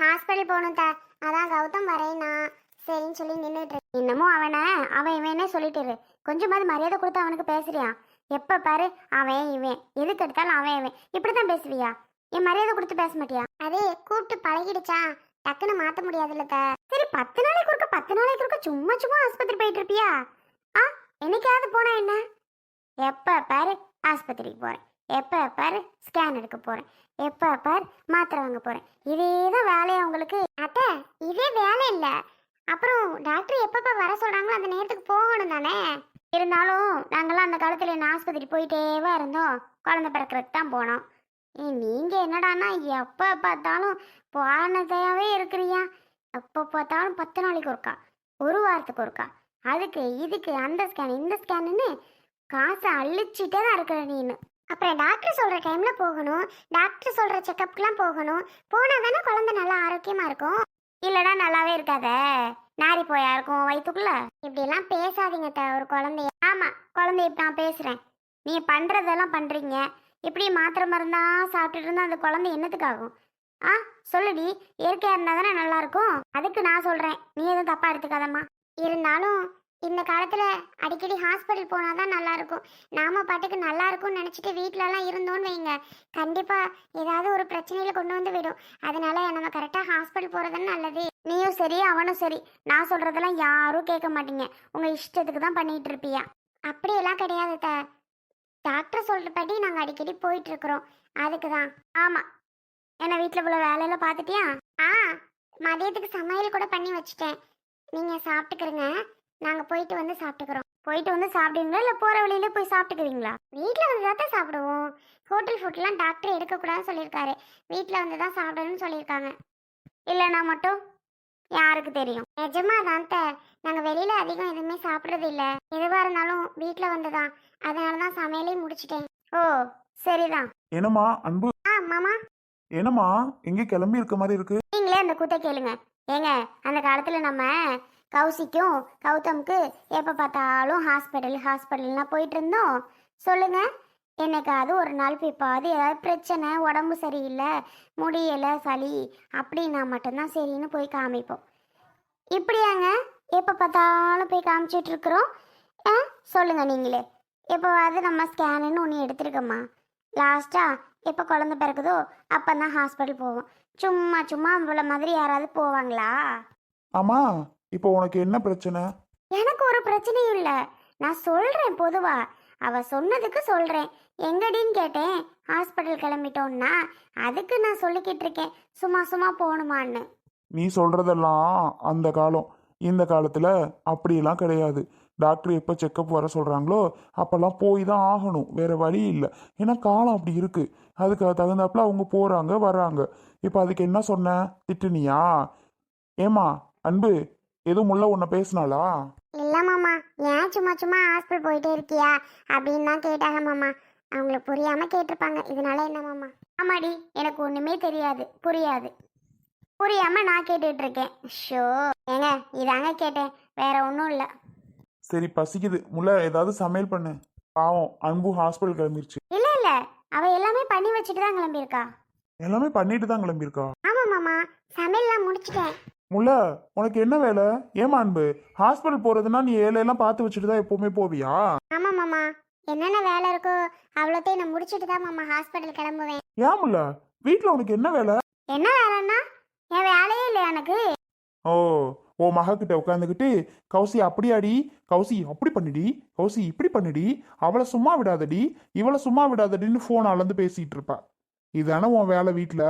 Hospital போகணும் தா. அதான் கௌதம் வரேனா சரின்னு சொல்லி நின்றுட்டு இன்னமும் அவனை அவன் இவனே சொல்லிட்டு இரு. கொஞ்சமாவது மரியாதை கொடுத்து அவனுக்கு பேசுறியான் எப்ப பாரு அவன் இவன். எதுக்கு எடுத்தாலும் அவன் இவன். இப்படிதான் பேசுவியா? என் மரியாதை கொடுத்து பேச மாட்டியா? அதே கூப்பிட்டு பழகிடுச்சா. டக்குன்னு மாத்த முடியாதுல்ல சரி பத்து நாளைக்கு ஒருக்க பத்து நாளைக்கு ஒருக்க சும்மா சும்மா ஆஸ்பத்திரி போயிட்டு இருப்பியா? ஆ என்னைக்காவது போனா என்ன? எப்ப பாரு ஆஸ்பத்திரிக்கு போறேன். எப்போ பாரு? ஸ்கேன் எடுக்க போகிறேன் எப்போ பாரு? மாத்திரை வாங்க போகிறேன் இதே தான் வேலையா உங்களுக்கு? அத்தை இதே வேலை இல்லை. அப்புறம் டாக்டர் எப்பப்போ வர சொல்கிறாங்களோ அந்த நேரத்துக்கு போகணும் தானே? இருந்தாலும் நாங்களாம் அந்த காலத்தில் என்ன ஆஸ்பத்திரி போயிட்டேவா இருந்தோம். குழந்தை பிறக்கிறதுக்கு தான் போனோம். நீங்கள் நீங்க என்னடான்னா எப்போ பார்த்தாலும் போனதையாகவே இருக்கிறியா? எப்போ பார்த்தாலும் பத்து நாளைக்கு ஒருக்கா? ஒரு வாரத்துக்கு ஒருக்கா? அதுக்கு இதுக்கு அந்த ஸ்கேன் இந்த ஸ்கேனுன்னு காசை அழிச்சிட்டே தான் இருக்கிற நீனு. அப்புறம் டாக்டர் சொல்ற டைம்ல போகணும். டாக்டர் சொல்கிற செக்கப்க்குலாம் போகணும். போனால் தானே குழந்தை நல்லா ஆரோக்கியமாக இருக்கும். இல்லடா நல்லாவே இருக்காத. நாரி போயா இருக்கும் வயிற்றுக்குள்ள இப்படிலாம் பேசாதீங்க த ஒரு குழந்தைய. ஆமாம் குழந்தைய இப்ப நான் பேசுகிறேன் நீ பண்ணுறதெல்லாம் பண்ணுறீங்க இப்படி மாத்திரை மருந்தா சாப்பிட்டுட்டு இருந்தால் அந்த குழந்தை என்னத்துக்காகும் ஆ சொல்லுடி. இயற்கையாக இருந்தால் தானே நல்லாயிருக்கும் அதுக்கு நான் சொல்கிறேன் நீ எதுவும் தப்பாக எடுத்துக்காதம்மா. இருந்தாலும் இந்த காலத்தில் அடிக்கடி ஹாஸ்பிட்டல் போனால் தான் நல்லாயிருக்கும். நாம பாட்டுக்கு நல்லா இருக்கும்னு நினச்சிட்டு வீட்டிலலாம் இருந்தோம்னு வைங்க. கண்டிப்பாக ஏதாவது ஒரு பிரச்சனையில் கொண்டு வந்து விடும். அதனால நம்ம கரெக்டாக ஹாஸ்பிட்டல் போறது நல்லது. நீயும் சரி அவனும் சரி. நான் சொல்கிறதெல்லாம் யாரும் கேட்க மாட்டீங்க. உங்கள் இஷ்டத்துக்கு தான் பண்ணிகிட்டு இருப்பியா? அப்படியெல்லாம் கிடையாது த டாக்டர் சொல்கிறபடி நாங்கள் அடிக்கடி போயிட்டுருக்குறோம். அதுக்கு தான். ஆமாம் என்ன வீட்டில் உள்ள வேலையெல்லாம் பார்த்துட்டியா? ஆ மதியத்துக்கு சமையல் கூட பண்ணி வச்சுட்டேன். நீங்கள் சாப்பிட்டுக்கிறங்க நாங்க போயிட்டு வந்து சாப்பிட்டுக்கிறோம். போயிட்டு வந்து சாப்பிடுவீங்களா? இல்ல போற வழியில போய் சாப்பிட்டுக்கிறீங்களா வீட்ல வந்து தான் சாப்பிடுவோம். ஹோட்டல் ஃபுட்லாம் டாக்டர் எடுக்கக்கூடாதுன்னு சொல்லியிருக்காரு. வீட்ல வந்து தான் சாப்பிடணும்னு சொல்லியிருக்காங்க. இல்லைனா மட்டும் யாருக்கு தெரியும்? நிஜமா தான் த நாங்க வெளியில அதிகம் எதுவுமே சாப்பிட்றது இல்ல. எதுவா இருந்தாலும் வீட்ல வந்து தான் அதனால தான் சமையலே முடிச்சிட்டேன். ஓ சரிதான். என்னம்மா அன்பு? ஆ மாமா? என்னம்மா எங்கே கிளம்பி இருக்க மாதிரி இருக்கு? நீங்களே அந்த கூத்தை கேளுங்க. ஏங்க அந்த காலத்துல நம்ம கௌசிக்கும் கௌதம்க்கு எப்போ பார்த்தாலும் ஹாஸ்பிட்டல் ஹாஸ்பிட்டல்னா போயிட்டு இருந்தோம் சொல்லுங்க என்னைக்காவது ஒரு நாள் பிப்பாவது ஏதாவது பிரச்சனை உடம்பு சரியில்லை முடியலை சளி அப்படின்னா மட்டும்தான் சரின்னு போய் காமிப்போம். இப்படியாங்க எப்போ பார்த்தாலும் போய் காமிச்சிட்ருக்குறோம் ஆ சொல்லுங்கள் நீங்களே எப்போவாவது நம்ம ஸ்கேனுன்னு ஒன்று எடுத்துருக்கோம்மா லாஸ்ட்டாக எப்போ குழந்த பிறக்குதோ அப்போ தான் ஹாஸ்பிட்டல் போவோம். சும்மா சும்மா அவ்வளோ மாதிரி யாராவது போவாங்களா? ஆமாம் இப்போ உனக்கு என்ன பிரச்சனை? எனக்கு ஒரு பிரச்சனையும் இல்லை. நான் சொல்கிறேன் பொதுவா. அவ சொன்னதுக்கு சொல்கிறேன் எங்கடின்னு கேட்டேன். ஹாஸ்பிட்டல் கிளம்பிட்டோன்னா அதுக்கு நான் சொல்லிக்கிட்டு இருக்கேன். சும்மா சும்மா போகணுமான்னு. நீ சொல்றதெல்லாம் அந்த காலம். இந்த காலத்துல அப்படியெல்லாம் கிடையாது. டாக்டர் எப்போ செக்கப் வர சொல்றாங்களோ அப்பெல்லாம் போய் தான் ஆகணும். வேற வழி இல்லை. ஏன்னா காலம் அப்படி இருக்கு. அதுக்கு தகுந்தாப்புல அவங்க போறாங்க வர்றாங்க. இப்போ அதுக்கு என்ன சொன்ன? திட்டுனியா? ஏமா அன்பு எதுவும் முள்ள உன்னை பேசினாளா? இல்லை மாமா. ஏன் சும்மா சும்மா ஹாஸ்பிட்டல் போயிட்டே இருக்கியா? அப்படின்னு தான் கேட்டாங்க மாமா. அவங்களுக்கு புரியாமல் கேட்டிருப்பாங்க. இதனால என்ன மாமா? ஆமாடி எனக்கு ஒன்றுமே தெரியாது. புரியாது. புரியாமல் நான் கேட்டுட்டு இருக்கேன் ஷோ. ஏங்க இதாங்க கேட்டேன். வேற ஒன்றும் இல்லை. சரி பசிக்குது. முள்ள ஏதாவது சமையல் பண்ணு. பாவம் அன்பு ஹாஸ்பிட்டல் கிளம்பிருச்சு. இல்லை இல்லை. அவள் எல்லாமே பண்ணி வச்சுட்டு தான் கிளம்பியிருக்கா. எல்லாமே பண்ணிட்டு தான் கிளம்பியிருக்கா? ஆமாம் மாமா. சமையல்லாம் முடிச்சிட்டேன். முல்ல உனக்கு என்ன வேலை? ஏமா அன்பு? ஹாஸ்பிட்டல் போறதுன்னா நீ ஏழையெல்லாம் பார்த்து வச்சுட்டு தான் எப்பவுமே போவியா? ஆமாம் மாமா. என்னென்ன வேலை இருக்கோ அவ்வளோத்தையும் நான் முடிச்சிட்டு தான் மாமா ஹாஸ்பிட்டல் கிளம்புவேன். ஏன் முல்ல? வீட்டில் உனக்கு என்ன வேலை? என்ன வேலைன்னா என் வேலையே இல்லை எனக்கு? ஓ ஓ மக கிட்ட உட்காந்துக்கிட்டு கௌசி அப்படியாடி? கௌசி அப்படி பண்ணிடி? கௌசி இப்படி பண்ணிடி? அவளை சும்மா விடாதடி. இவளை சும்மா விடாதடின்னு ஃபோன் அளந்து பேசிட்டு இருப்பா. இதானே உன் வேலை வீட்டில்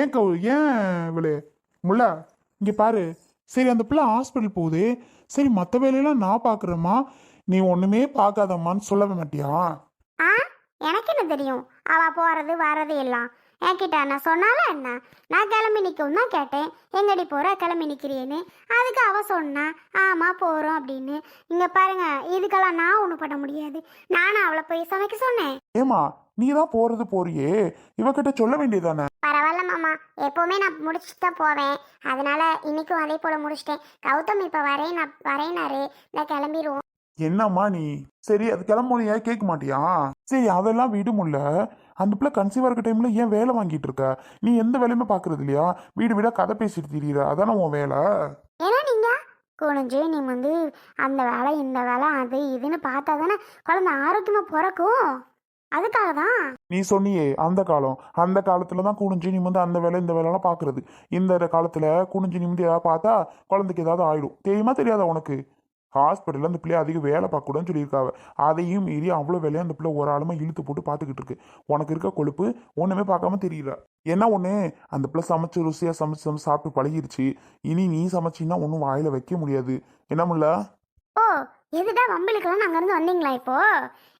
ஏன் கௌ ஏன் இவளே? முல்ல இங்கே பாரு. சரி அந்த பிள்ளை ஹாஸ்பிட்டல் போகுது. சரி மற்ற வேலையெல்லாம் நான் பார்க்குறேம்மா நீ ஒன்றுமே பார்க்காதம்மான்னு சொல்லவே மாட்டியா? ஆ? எனக்கு என்ன தெரியும்? அவ போறது வர்றது எல்லாம். என்கிட்ட நான் சொன்னால என்ன நான் கிளம்பி நிற்கவும் தான் கேட்டேன். எங்கடி போற? கிளம்பி நிற்கிறேன்னு அதுக்கு அவ சொன்னா ஆமா போறோம் அப்படின்னு. இங்க பாருங்க இதுக்கெல்லாம் நான் ஒன்றும் பண்ண முடியாது. நானும் அவளை போய் சமைக்க சொன்னேன். ஏமா நீ தான் போறது போறியே. இவகிட்ட சொல்ல வேண்டியதானே பரவாயில்ல மாமா. எப்பவுமே நான் முடிச்சுட்டு தான் போவேன். அதனால இன்னைக்கும் அதே போல முடிச்சிட்டேன். கௌதம் இப்போ வரேன் நான் வரேனாரு நான் கிளம்பிடுவோம் என்னம்மா நீ? சரி அது கிளம்பணும் ஏன் கேட்க மாட்டியா? சரி அதெல்லாம் விடு முல்ல அந்த பிள்ளை கன்சீவா இருக்க டைம்ல ஏன் வேலை வாங்கிட்டு இருக்க? நீ எந்த வேலையுமே பாக்குறது இல்லையா? வீடு வீடா கதை பேசிட்டு திரியிற. அதானே உன் வேலை? ஏன்னா நீங்க? குனிஞ்சு நீ வந்து அந்த வேலை இந்த வேலை அது இதுன்னு பார்த்தா தானே குழந்தை ஆரோக்கியமா பிறக்கும்? அதுக்காக தான் நீ சொன்னியே அந்த காலம். அந்த காலத்துல தான் குனிஞ்சு நிமிந்து அந்த வேலை இந்த வேலைலாம் பாக்குறது இந்த காலத்துல குனிஞ்சு நிமிந்து ஏதாவது பார்த்தா குழந்தைக்கு ஏதாவது ஆயிடும். தெரியுமா தெரியாதா உனக்கு? ஹாஸ்பிட்டலில் அந்த பிள்ளைய அதிகம் வேலை பார்க்கக்கூடாதுன்னு சொல்லியிருக்காவ. அதையும் மீறி அவ்வளோ வேலையை அந்த பிள்ளை ஒரு ஆளுமா இழுத்து போட்டு பார்த்துக்கிட்டு இருக்கு. உனக்கு இருக்க கொழுப்பு ஒன்றுமே பார்க்காம தெரியல என்ன ஒன்று அந்த பிள்ளை சமைச்சு ருசியாக சமைச்சு சமைச்சு சாப்பிட்டு பழகிருச்சு. இனி நீ சமைச்சின்னா ஒன்றும் வாயில் வைக்க முடியாது. என்ன முல்ல? ஓ எதுடா வம்பளுக்கெல்லாம் அங்கேருந்து வந்தீங்களா இப்போ?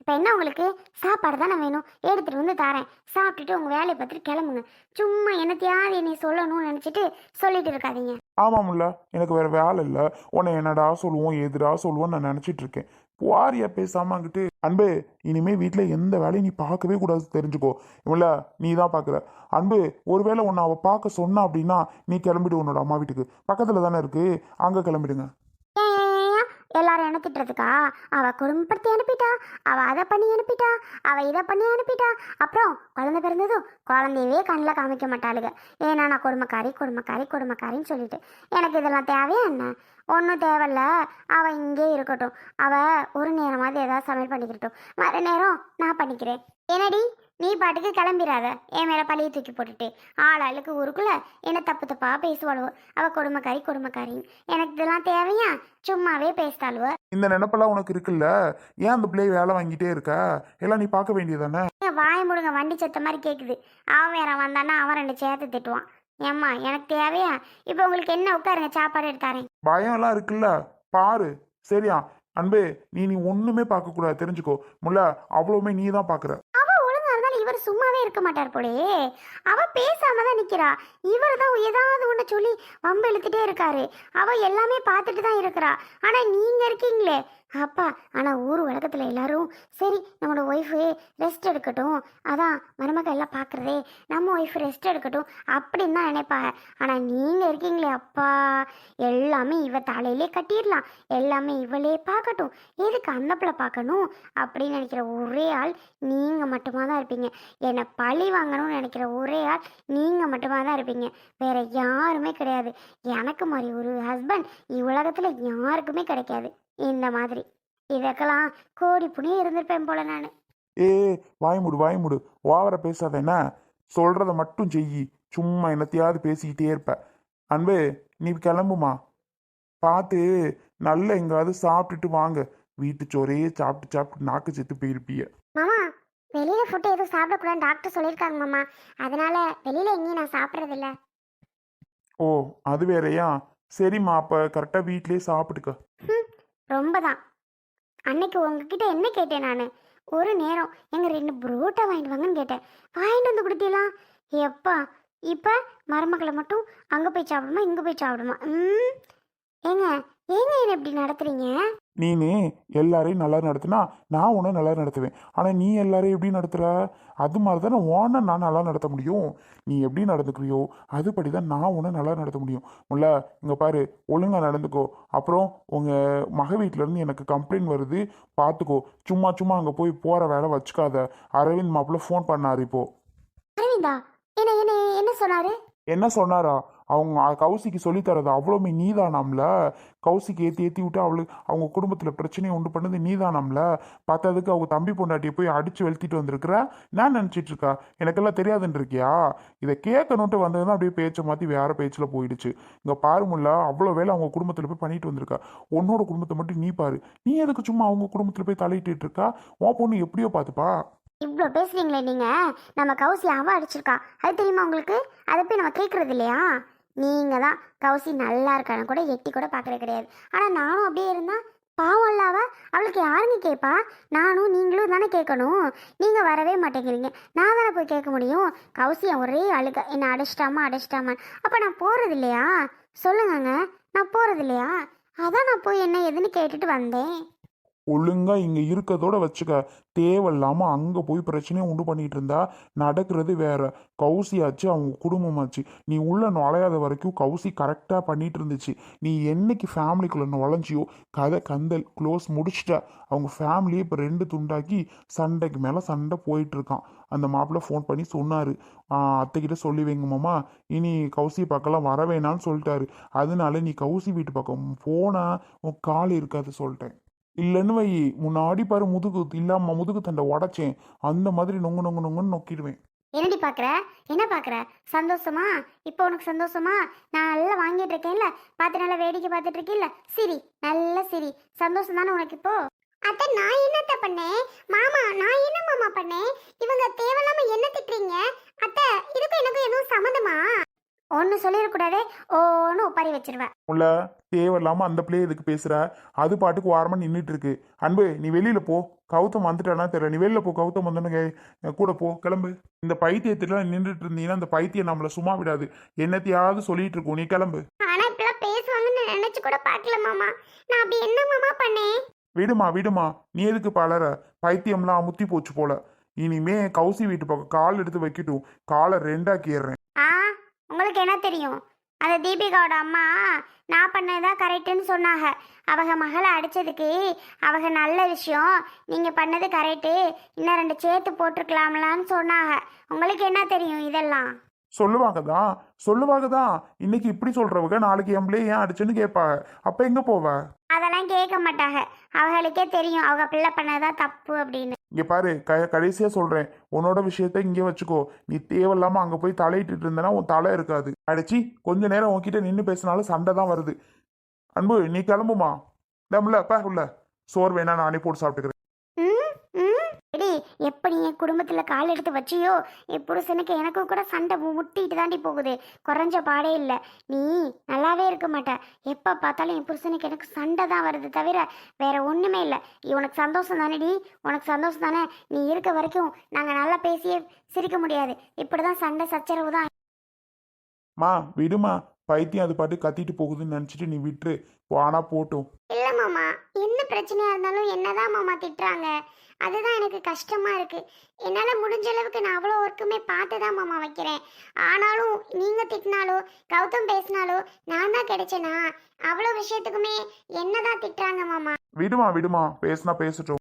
இப்போ என்ன உங்களுக்கு? சாப்பாடு தானே வேணும். எடுத்துகிட்டு வந்து தரேன். சாப்பிட்டுட்டு உங்கள் வேலையை பார்த்துட்டு கிளம்புங்க. சும்மா என்னத்தையாவது என்னை சொல்லணும்னு நினச்சிட்டு சொல்லிட்டு இருக்காதீங்க. ஆமாம்ல எனக்கு வேற வேலை இல்லை. உன்னை என்னடா சொல்லுவோம் எதுடா சொல்லுவோம் நான் நினச்சிட்டு இருக்கேன். வாரியா பேசாம அங்கிட்டு. அன்பு இனிமே வீட்டில் எந்த வேலையும் நீ பார்க்கவே கூடாது தெரிஞ்சுக்கோ. இவள நீ தான் பார்க்குற அன்பு ஒருவேளை உன்னை அவள் பார்க்க சொன்னா அப்படின்னா நீ கிளம்பிடு உன்னோட அம்மா வீட்டுக்கு. பக்கத்தில் தானே இருக்கு. அங்கே கிளம்பிடுங்க. எல்லாரும் என்ன திட்டுறதுக்கா? அவ குடும்பப்படுத்தி அனுப்பிட்டா அவ அதை பண்ணி அனுப்பிட்டா அவ இதை பண்ணி அனுப்பிட்டா. அப்புறம் குழந்தை பிறந்ததும் குழந்தையவே கண்ணில் காமிக்க மாட்டாளுங்க ஏன்னா நான் குடும்பக்காரி குடும்பக்காரி குடும்பக்காரின்னு சொல்லிட்டு. எனக்கு இதெல்லாம் தேவையா என்ன? ஒன்றும் தேவையில்ல. அவ இங்கே இருக்கட்டும். அவ ஒரு நேரமாவது ஏதாவது சமையல் பண்ணிக்கிட்டோம் மறு நேரம் நான் பண்ணிக்கிறேன். என்னடி? நீ பாட்டுக்கு கிளம்பிடாத என் மேலே பழிய தூக்கி போட்டுட்டு. ஆள் ஆளுக்கு ஊருக்குள்ள என்ன தப்பு தப்பா பேசுவாளுவோ அவ குடும்பக்காரி குடும்பக்காரி எனக்கு இதெல்லாம் தேவையா? சும்மாவே பேசிட்டாளுவ இந்த நினப்பெல்லாம் உனக்கு இருக்குல்ல? ஏன் அந்த பிள்ளைய வேலை வாங்கிட்டே இருக்க? எல்லாம் நீ பார்க்க வேண்டியதானே வாய முடுங்க. வண்டி சத்த மாதிரி கேட்குது அவன் வேற வந்தான்னா அவன் ரெண்டு சேர்த்து திட்டுவான். ஏம்மா எனக்கு தேவையா? இப்போ உங்களுக்கு என்ன? உட்காருங்க சாப்பாடு எடுத்தாரேன் பயம் எல்லாம் இருக்குல்ல? பாரு. சரியா? அன்பு நீ நீ ஒண்ணுமே பார்க்க கூடாது தெரிஞ்சுக்கோ. முல்ல அவ்வளவுமே நீ தான் பாக்குற இவர் சும்மாவே இருக்க மாட்டார் போலே. அவ பேசாம தான் நிக்கிறா. இவர் தான் ஏதாவது ஒன்று சொல்லி வம்பு இழுத்துட்டே இருக்காரு. அவ எல்லாமே பார்த்துட்டு தான் இருக்கிறா. ஆனா நீங்க இருக்கீங்களே. அப்பா ஆனால் ஊர் உலகத்துல எல்லாரும் சரி நம்மளோட ஒய்ஃபு ரெஸ்ட் எடுக்கட்டும். அதான் மருமக எல்லாம் பார்க்கறதே நம்ம ஒய்ஃப் ரெஸ்ட் எடுக்கட்டும் அப்படின்னு தான் நினைப்பாங்க. ஆனால் நீங்கள் இருக்கீங்களே அப்பா எல்லாமே இவ தலையிலே கட்டிடலாம். எல்லாமே இவளே பார்க்கட்டும். எதுக்கு அந்த பிள்ளை பார்க்கணும்? அப்படின்னு நினைக்கிற ஒரே ஆள் நீங்கள் மட்டுமா தான் இருப்பீங்க. என்னை பழி வாங்கணும்னு நினைக்கிற ஒரே ஆள் நீங்கள் மட்டுமா தான் இருப்பீங்க. வேற யாருமே கிடையாது. எனக்கு மாதிரி ஒரு ஹஸ்பண்ட் உலகத்தில் யாருக்குமே கிடைக்காது. இந்த மாதிரி. இதற்கெல்லாம் கோடி புண்ணியம் இருந்திருப்பேன் போல நான். ஏ வாய் மூடு வாய் மூடு ஓவர பேசாத என்ன? சொல்றத மட்டும் செய் சும்மா என்னத்தையாவது பேசிக்கிட்டே இருப்ப. அன்பு நீ கிளம்புமா? பார்த்து நல்ல எங்காவது சாப்பிட்டுட்டு வாங்க. வீட்டு சோறையே சாப்பிட்டு சாப்பிட்டு நாக்கு செத்து போயிருப்பிய. மாமா வெளியில ஃபுட்டு எதுவும் சாப்பிடக்கூடாதுன்னு டாக்டர் சொல்லியிருக்காங்க மாமா. அதனால வெளியில எங்கேயும் நான் சாப்பிட்றதில்ல. ஓ அது வேறயா? சரிம்மா அப்ப கரெக்டா வீட்லயே சாப்பிட்டுக்க. ரொம்ப தான் அன்னைக்கு உங்ககிட்ட என்ன கேட்டேன் நான்? ஒரு நேரம் எங்கள் ரெண்டு புரோட்டா வாங்கிட்டு வாங்கன்னு கேட்டேன். வாங்கிட்டு வந்து கொடுத்தீங்களா? எப்பா இப்போ மருமக்களை மட்டும் அங்கே போய் சாப்பிடுமா இங்கே போய் சாப்பிடுமா ம் ஏங்க ஏங்க என்ன இப்படி நடத்துறீங்க? நீனு எல்லாரையும் நல்லா நடத்துனா நான் உன்னை நல்லா நடத்துவேன். ஆனால் நீ எல்லாரையும் எப்படி நடத்துற? அது மாதிரி தானே உன்னை நான் நல்லா நடத்த முடியும். நீ எப்படி நடந்துக்கிறியோ அதுபடி தான் நான் உன்னை நல்லா நடத்த முடியும். முல்ல இங்கே பாரு ஒழுங்காக நடந்துக்கோ. அப்புறம் உங்கள் மக வீட்டிலேருந்து எனக்கு கம்ப்ளைண்ட் வருது பார்த்துக்கோ சும்மா சும்மா அங்கே போய் போகிற வேலை வச்சுக்காத. அரவிந்த் மாப்பிள்ள ஃபோன் பண்ணார் இப்போ. அரவிந்தா என்ன என்ன என்ன சொன்னாரு? என்ன சொன்னாரா? அவங்க கௌசிக்கு சொல்லித்தரது அவ்வளோமே நீதானாம்ல? கௌசிக்கு ஏற்றி ஏற்றி விட்டு அவளுக்கு அவங்க குடும்பத்தில் பிரச்சனையை உண்டு பண்ணது நீதானாம்ல? பார்த்ததுக்கு அவங்க தம்பி பொண்டாட்டியை போய் அடித்து வெளுத்திட்டு வந்திருக்கிற? நான் நினச்சிட்டு இருக்கா? எனக்கெல்லாம் தெரியாதுன்னு இருக்கியா? இதை கேட்கணுன்ட்டு வந்தது தான் அப்படியே பேச்சை மாற்றி வேறு பேச்சில் போயிடுச்சு. இங்கே பாருமுல்ல அவ்வளோ வேலை அவங்க குடும்பத்தில் போய் பண்ணிட்டு வந்திருக்கா. உன்னோட குடும்பத்தை மட்டும் நீ பாரு. நீ எதுக்கு சும்மா அவங்க குடும்பத்தில் போய் தலையிட்டு இருக்கா? உன் பொண்ணு எப்படியோ பார்த்துப்பா. இவ்வளோ பேசுறீங்களே நீங்கள் நம்ம கௌசி அவ அடிச்சிருக்கா. அது தெரியுமா உங்களுக்கு? அதை போய் நம்ம கேட்குறது இல்லையா? நீங்கள் தான் கௌசி நல்லா இருக்கான்னு கூட எட்டி கூட பார்க்கறது கிடையாது. ஆனால் நானும் அப்படியே இருந்தால் பாவம் இல்லாவ அவளுக்கு யாருங்க கேட்பா நானும் நீங்களும் தானே கேட்கணும். நீங்கள் வரவே மாட்டேங்கிறீங்க. நான் தானே போய் கேட்க முடியும்? கௌசியை ஒரே அழுக. என்னை அடைச்சிட்டாமா அடைச்சிட்டாமான்னு. அப்போ நான் போகிறது இல்லையா? சொல்லுங்கங்க. நான் போகிறது இல்லையா? அதான் நான் போய் என்ன ஏதுன்னு கேட்டுட்டு வந்தேன். ஒழுங்காக இங்கே இருக்கதோட வச்சுக்க. தேவையில்லாமல் அங்கே போய் பிரச்சனையை உண்டு பண்ணிட்டு இருந்தா நடக்கிறது வேற. கௌசியாச்சு அவங்க குடும்பமாச்சு. நீ உள்ளே நுழையாத வரைக்கும் கௌசி கரெக்டாக பண்ணிட்டு இருந்துச்சு. நீ என்னைக்கு ஃபேமிலிக்குள்ள நுழைஞ்சியோ கதை கந்தல் க்ளோஸ் முடிச்சிட்ட அவங்க ஃபேமிலியை இப்போ ரெண்டு துண்டாக்கி சண்டைக்கு மேலே சண்டை போயிட்டுருக்கான் அந்த மாப்பிள்ளை ஃபோன் பண்ணி சொன்னார். அத்தைக்கிட்ட சொல்லி வைங்க மாமா. இனி கௌசி பக்கம்லாம் வர வேணாம்னு சொல்லிட்டாரு. அதனால நீ கௌசி வீட்டு பக்கம் போனால் உன் கால் இருக்காது சொல்லிட்டேன். இல்லைன்னு வை. முன்னாடி பாரு முதுகு இல்லாம முதுகு தண்டை உடைச்சேன். அந்த மாதிரி நொங்கு நொங்கு நொங்குன்னு நொக்கிடுவேன். என்னடி பாக்குற? என்ன பார்க்குற சந்தோஷமா? இப்போ உனக்கு சந்தோஷமா? நான் நல்லா வாங்கிட்டு இருக்கேன்ல? பார்த்து நல்லா வேடிக்கை பார்த்துட்டு இருக்கேன்ல சிரி. நல்ல சிரி. சந்தோஷம் தானே உனக்கு இப்போ? அத்தை நான் என்னத்த பண்ணேன்? மாமா நான் என்ன மாமா பண்ணேன்? இவங்க தேவையில்லாம என்ன திட்டுறீங்க? ஒன்று சொல்லிடக்கூடாதே. ஓன்னு ஒப்பாரி வச்சிருவேன் உள்ள தேவையில்லாம அந்த பிள்ளை எதுக்கு பேசுற? அது பாட்டுக்கு ஓரமா நின்றுட்டு இருக்கு அன்பு நீ வெளியில போ. கௌதம் வந்துட்டானா தெரியல நீ வெளியில போ கௌதம் வந்தோன்னு கூட போ கிளம்பு. இந்த பைத்தியத்துல நின்றுட்டு இருந்தீங்கன்னா அந்த பைத்தியம் நம்மள சும்மா விடாது. என்னத்தையாவது சொல்லிட்டு இருக்கும். நீ கிளம்பு. ஆனா இப்பெல்லாம் பேசுவாங்கன்னு நினைச்சு கூட பார்க்கல மாமா. நான் அப்படி என்ன மாமா பண்ணேன்? விடுமா விடுமா. நீ எதுக்கு பலர பைத்தியம்லாம் முத்தி போச்சு போல. இனிமே கௌசி வீட்டு பக்கம் கால் எடுத்து வைக்கட்டும். காலை ரெண்டாக்கிடுறேன் உங்களுக்கு என்ன தெரியும்? அந்த தீபிகாவோட அம்மா நான் பண்ணதான் கரெக்டுன்னு சொன்னாங்க. அவங்க மகளை அடிச்சதுக்கு அவங்க நல்ல விஷயம். நீங்கள் பண்ணது கரெக்டு இன்னும் ரெண்டு சேர்த்து போட்டிருக்கலாம்லான்னு சொன்னாங்க. உங்களுக்கு என்ன தெரியும் இதெல்லாம்? சொல்லுவாங்க தான் சொல்லுவாங்க தான் இன்னைக்கு இப்படி சொல்றவங்க நாளைக்கு என் பிள்ளைய ஏன் அடிச்சுன்னு கேட்பாங்க? அப்ப எங்க போவ? அதெல்லாம் கேட்க மாட்டாங்க. அவங்களுக்கே தெரியும். அவங்க பிள்ளை பண்ணதான் தப்பு அப்படின்னு. இங்கே பாரு க கடைசியா சொல்கிறேன் உன்னோட விஷயத்த இங்கே வச்சுக்கோ. நீ தேவையில்லாமல் அங்கே போய் தலையிட்டு இருந்தனா உன் தலை இருக்காது. அடிச்சு கொஞ்ச நேரம் உன்கிட்ட நின்று பேசினாலும் சண்டை தான் வருது. அன்பு நீ கிளம்புமா? இல்ல அப்பா உள்ள. சோர் வேணா நானே போட்டு சாப்பிட்டுக்கிறேன். எப்படி குடும்பத்தில் கால் எடுத்து வச்சியோ? என் புருஷனுக்கு எனக்கும் கூட சண்டை மு- முட்டிட்டு தாண்டி போகுது. குறைஞ்ச பாடே இல்லை. நீ நல்லாவே இருக்க மாட்ட. எப்போ பார்த்தாலும் என் புருஷனுக்கு எனக்கு சண்டை தான் வருது தவிர வேற ஒன்றுமே இல்லை. உனக்கு சந்தோஷம் தானேடி. உனக்கு சந்தோஷம் தானே. நீ இருக்க வரைக்கும் நாங்கள் நல்லா பேசியே சிரிக்க முடியாது. இப்படி தான் சண்டை சச்சரவு தான். மா விடுமா. பைத்தியம் அது பாட்டு கத்திட்டு போகுதுன்னு நினச்சிட்டு நீ விட்டுரு. வானா போட்டும். பிரச்சனையாக இருந்தாலும் என்னதான் மாமா திட்டுறாங்க? அதுதான் எனக்கு கஷ்டமாக இருக்குது என்னால் முடிஞ்ச அளவுக்கு நான் அவ்வளோ ஒர்க்குமே பார்த்து தான் மாமா வைக்கிறேன். ஆனாலும் நீங்கள் திட்டினாலோ கௌதம் பேசினாலோ நான் தான் கிடைச்சேனா? அவ்வளோ விஷயத்துக்குமே என்ன தான் திட்டுறாங்க மாமா? விடுமா விடுமா. பேசுனா பேசட்டும்.